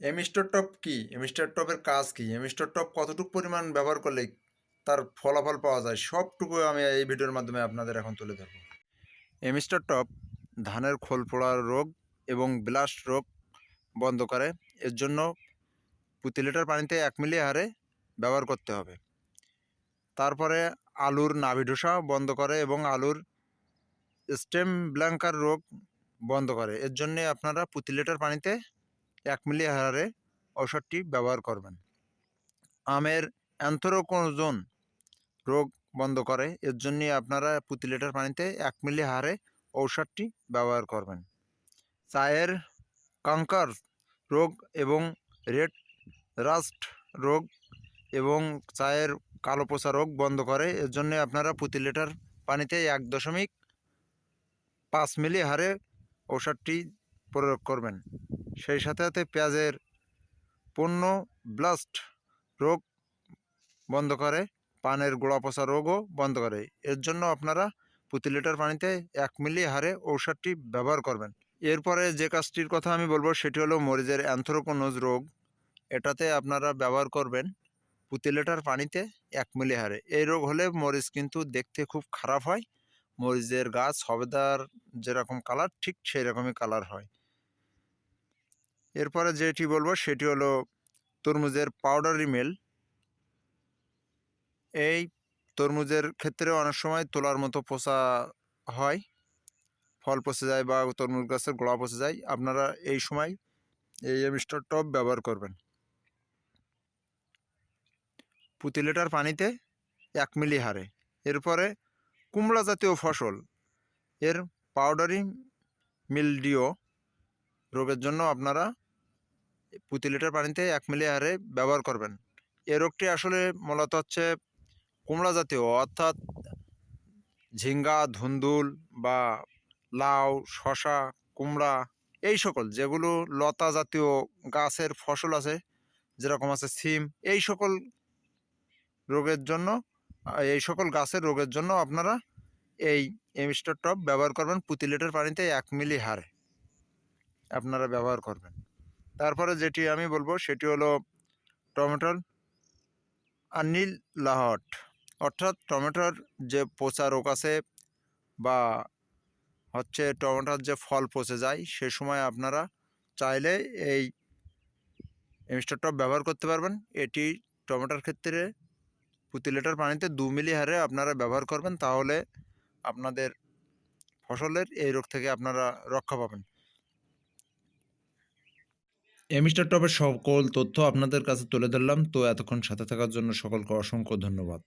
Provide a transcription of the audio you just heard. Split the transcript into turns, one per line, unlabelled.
Amistar top কি? Amistar টপের কাজ কি? এমিস্টার টপ কতটুকু পরিমাণ ব্যবহার করলে তার ফলাফল পাওয়া যায়? সবটুকু আমি এই ভিডিওর মাধ্যমে আপনাদের এখন তুলে ধরব। এমিস্টার টপ ধানের খোল পোড়ার রোগ এবং ব্লাস্ট রোগ বন্ধ করে। এর জন্য প্রতি লিটার পানিতে এক মিলি হারে ব্যবহার করতে হবে। তারপরে আলুর নাভি ঢোসা বন্ধ করে এবং আলুর স্টেম ব্ল্যাঙ্কার রোগ বন্ধ করে। এর জন্যে আপনারা প্রতি লিটার পানিতে এক মিলি হারে ঔষধটি ব্যবহার করবেন। আমের অ্যান্থ্রোকোজোন রোগ বন্ধ করে। এর জন্যে আপনারা প্রতি লিটার পানিতে এক মিলি হারে ঔষধটি ব্যবহার করবেন। চায়ের কাঙ্কার রোগ এবং রেড রাস্ট রোগ এবং চায়ের কালো পোষা রোগ বন্ধ করে। এর জন্যে আপনারা প্রতি লিটার পানিতে এক দশমিক পাঁচ মিলি হারে ঔষধটি প্রয়োগ করবেন। সেই সাথে সাথে পেঁয়াজের পণ্য ব্লাস্ট রোগ বন্ধ করে, পানের গোড়া পচা রোগও বন্ধ করে। এর জন্য আপনারা প্রতি লিটার পানিতে এক মিলি হারে ঔষধটি ব্যবহার করবেন। এরপরে যে কাজটির কথা আমি বলব সেটি হলো মরিচের অ্যান্থ্রোকোনোজ রোগ। এটাতে আপনারা ব্যবহার করবেন প্রতি লিটার পানিতে এক মিলি হারে এই রোগ হলে মরিচ কিন্তু দেখতে খুব খারাপ হয়। মরিচের গাছ সবেদার যেরকম কালার ঠিক সেই রকমই কালার হয়। এরপরে যেটি বলব সেটি হলো তরমুজের পাউডারি মেল এই তরমুজের ক্ষেত্রে অনেক সময় তোলার মতো পচা হয়, ফল পচে যায় বা তরমুজ গাছের গোড়া পচে যায়। আপনারা এই সময় এই এমিস্টার টপ ব্যবহার করবেন। প্রতি লিটার পানিতে এক মিলি হারে। এরপরে কুমড়া জাতীয় ফসল, এর পাউডারি মিলডিও রোগের জন্য আপনারা প্রতি লিটার পানিতে এক মিলি হারে ব্যবহার করবেন। এ রোগটি আসলে মূলত হচ্ছে কুমড়া জাতীয়, অর্থাৎ ঝিঙ্গা, ধুন্দুল বা লাউ শশা কুমড়া এই সকল যেগুলো লতা জাতীয় গাছের ফসল আছে, যেরকম আছে সিম, এই সকল রোগের জন্য, এই সকল গাছের রোগের জন্য আপনারা এই এমিস্টার টপ ব্যবহার করবেন প্রতি লিটার পানিতে এক মিলি হারে আপনারা ব্যবহার করবেন। তারপরে যেটি আমি বলব সেটি হলো টমেটোর আনিল লাহট। অর্থাৎ টমেটোর যে পচা রোগ আছে বা হচ্ছে টমেটোর যে ফল পচে যায়, সে সময় আপনারা চাইলে এই এমিস্টার টপ ব্যবহার করতে পারবেন। এটি টমেটোর ক্ষেত্রে প্রতি লিটার পানিতে দু মিলি হারে আপনারা ব্যবহার করবেন, তাহলে আপনাদের ফসলের এই রোগ থেকে আপনারা রক্ষা পাবেন। এমিস্টার টপের সকল তথ্য আপনাদের কাছে তুলে ধরলাম। তো এতক্ষণ সাথে থাকার জন্য সকলকে অসংখ্য ধন্যবাদ।